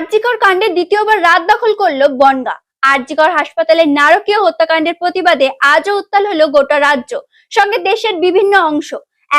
আরজিকর কাণ্ডে দ্বিতীয়বার রাত দখল করল বনগা। আরজিকর হাসপাতালে নারকীয় হত্যাকাণ্ডের প্রতিবাদে আজও উত্তাল হলো গোটা রাজ্য, সঙ্গে দেশের বিভিন্ন অংশ।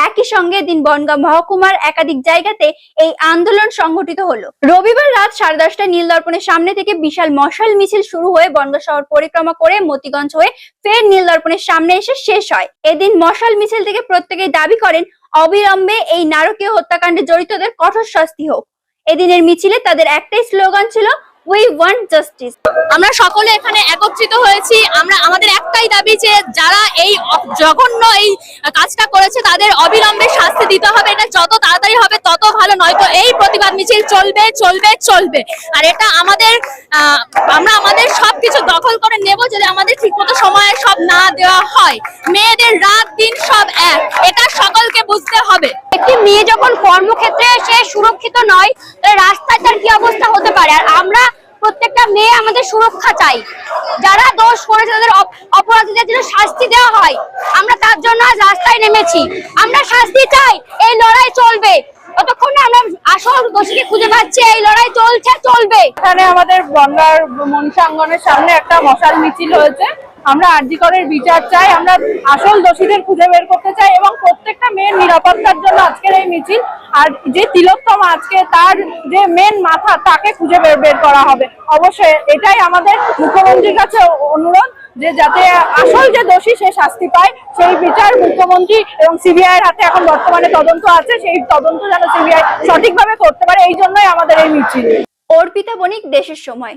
একই সঙ্গে দিন বনগাঁ মহকুমার একাধিক জায়গাতে এই আন্দোলন সংঘটিত হলো। রবিবার রাত সাড়ে দশটায় নীল দর্পণের সামনে থেকে বিশাল মশাল মিছিল শুরু হয়ে বনগাঁ শহর পরিক্রমা করে মতিগঞ্জ হয়ে ফের নীল দর্পণের সামনে এসে শেষ হয়। এদিন মশাল মিছিল থেকে প্রত্যেকেই দাবি করেন, অবিলম্বে এই নারকীয় হত্যাকাণ্ডে জড়িতদের কঠোর শাস্তি হোক। এদিনের মিছিলে তাদের একটাই স্লোগান ছিল উই ওয়ান্ট জাস্টিস আমরা সকলে এখানে একত্রিত হয়েছি। আমরা, আমাদের একটাই দাবি যে যারা এই জঘন্য এই কাজটা করেছে, তাদের অবিলম্বে শাস্তি দিতে হবে। এটা যত তাড়াতাড়ি হবে, তত ভালো। নয়তো এই প্রতিবাদ মিছিল চলবে চলবে চলবে। আর এটা আমাদের আমরা আমাদের সব কিছু দখল করে নেব যদি আমাদের ঠিকমতো সময়ে সব না দেওয়া হয়। মেয়েদের রাত, দিন সব এক। এটা সকলকে বুঝতে হবে। মেয়ে যখন কর্মক্ষেত্রে সে সুরক্ষিত নয়, তাহলে রাস্তায় তার কি অবস্থা হতে পারে? আর আমরা প্রত্যেকটা মেয়ে আমাদের সুরক্ষা চাই। যারা দোষ করেছে, তাদের অপরাধীদের জন্য শাস্তি দেওয়া হয়। আমরা তার জন্য আজ রাস্তায় নেমেছি। আমরা শাস্তি চাই, এই লড়াই চলবে। না আমরা আসল খুঁজে পাচ্ছি, এই লড়াই চলছে, চলবে। আমাদের বনগার মনসাঙ্গনের সামনে একটা মশাল মিছিল হয়েছে। আমরা আরজিকরের বিচার চাই, আমরা আসল দোষীদের খুঁজে বের করতে চাই এবং প্রত্যেকটা মেয়ের নিরাপত্তার জন্য আজকের এই মিছিল আর যে তিলোত্তম আজকে তার যে মেন মাথা, তাকে খুঁজে বের বের করা হবে। অবশ্যই এটাই আমাদের মুখ্যমন্ত্রীর কাছে অনুরোধ যে যাতে আসল যে দোষী সে শাস্তি পায়, সেই বিচার মুখ্যমন্ত্রী এবং সিবিআই এর হাতে এখন বর্তমানে তদন্ত আছে, সেই তদন্ত যেন সিবিআই সঠিকভাবে করতে পারে, এই জন্যই আমাদের এই মিছিল। অর্পিতা বণিক, দেশের সময়।